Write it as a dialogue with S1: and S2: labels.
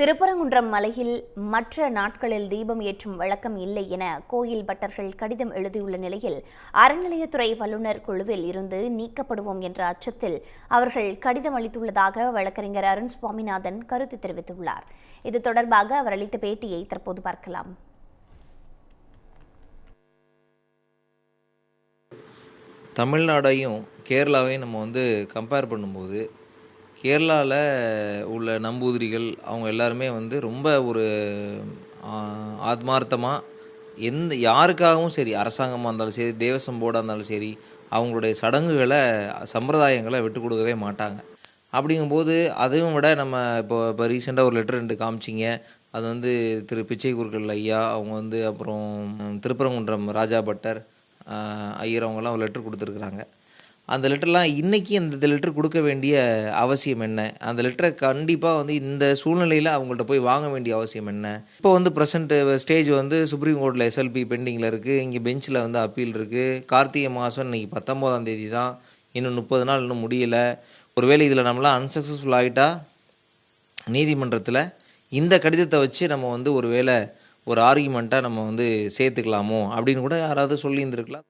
S1: திருப்பரங்குன்றம் மலையில் மற்ற நாட்களில் தீபம் ஏற்றும் வழக்கம் இல்லை என கோயில் பட்டர்கள் கடிதம் எழுதியுள்ள நிலையில் அறநிலையத்துறை வல்லுநர் குழுவில் இருந்து நீக்கப்படுவோம் என்ற அச்சத்தில் அவர்கள் கடிதம் அளித்துள்ளதாக வழக்கறிஞர் அருண் சுவாமிநாதன் கருத்து தெரிவித்துள்ளார். இது தொடர்பாக அவர் அளித்த பேட்டியை தற்போது பார்க்கலாம்.
S2: தமிழ்நாடையும் கேரளாவையும் நம்ம வந்து கம்பேர் பண்ணும்போது கேரளாவில் உள்ள நம்பூதிரிகள் அவங்க எல்லாருமே வந்து ரொம்ப ஒரு ஆத்மார்த்தமாக எந்த யாருக்காகவும் சரி அரசாங்கமாக இருந்தாலும் சரி தேவசம் போர்டாக இருந்தாலும் சரி அவங்களுடைய சடங்குகளை சம்பிரதாயங்களை விட்டு கொடுக்கவே மாட்டாங்க. அப்படிங்கும்போது அதையும் விட நம்ம இப்போ இப்போ ரீசெண்டாக ஒரு லெட்டர் ரெண்டு காமிச்சிங்க. அது வந்து திரு பிச்சை குருக்கள் ஐயா அவங்க வந்து அப்புறம் திருப்பரங்குன்றம் ராஜா பட்டர் ஐயர் அவங்கெல்லாம் ஒரு லெட்டர் கொடுத்துருக்குறாங்க. அந்த லெட்டர்லாம் இன்றைக்கி அந்த லெட்டர் கொடுக்க வேண்டிய அவசியம் என்ன? அந்த லெட்டரை கண்டிப்பாக வந்து இந்த சூழ்நிலையில் அவங்கள்ட்ட போய் வாங்க வேண்டிய அவசியம் என்ன? இப்போ வந்து ப்ரெசென்ட் ஸ்டேஜ் வந்து சுப்ரீம் கோர்ட்டில் எஸ்எல்பி பெண்டிங்கில் இருக்குது இங்கே பெஞ்சில் வந்து அப்பீல் இருக்குது கார்த்திகை மாதம் இன்னைக்கு பத்தொம்போதாம் தேதி தான். இன்னும் முப்பது நாள் இன்னும் முடியலை. ஒருவேளை இதில் நம்மளாம் அன்சக்ஸஸ்ஃபுல் ஆகிட்டா நீதிமன்றத்தில் இந்த கடிதத்தை வச்சு நம்ம வந்து ஒரு வேளை ஒரு ஆர்குமெண்ட்டாக நம்ம வந்து சேர்த்துக்கலாமோ அப்படின்னு கூட யாராவது சொல்லியிருந்துருக்கலாம்.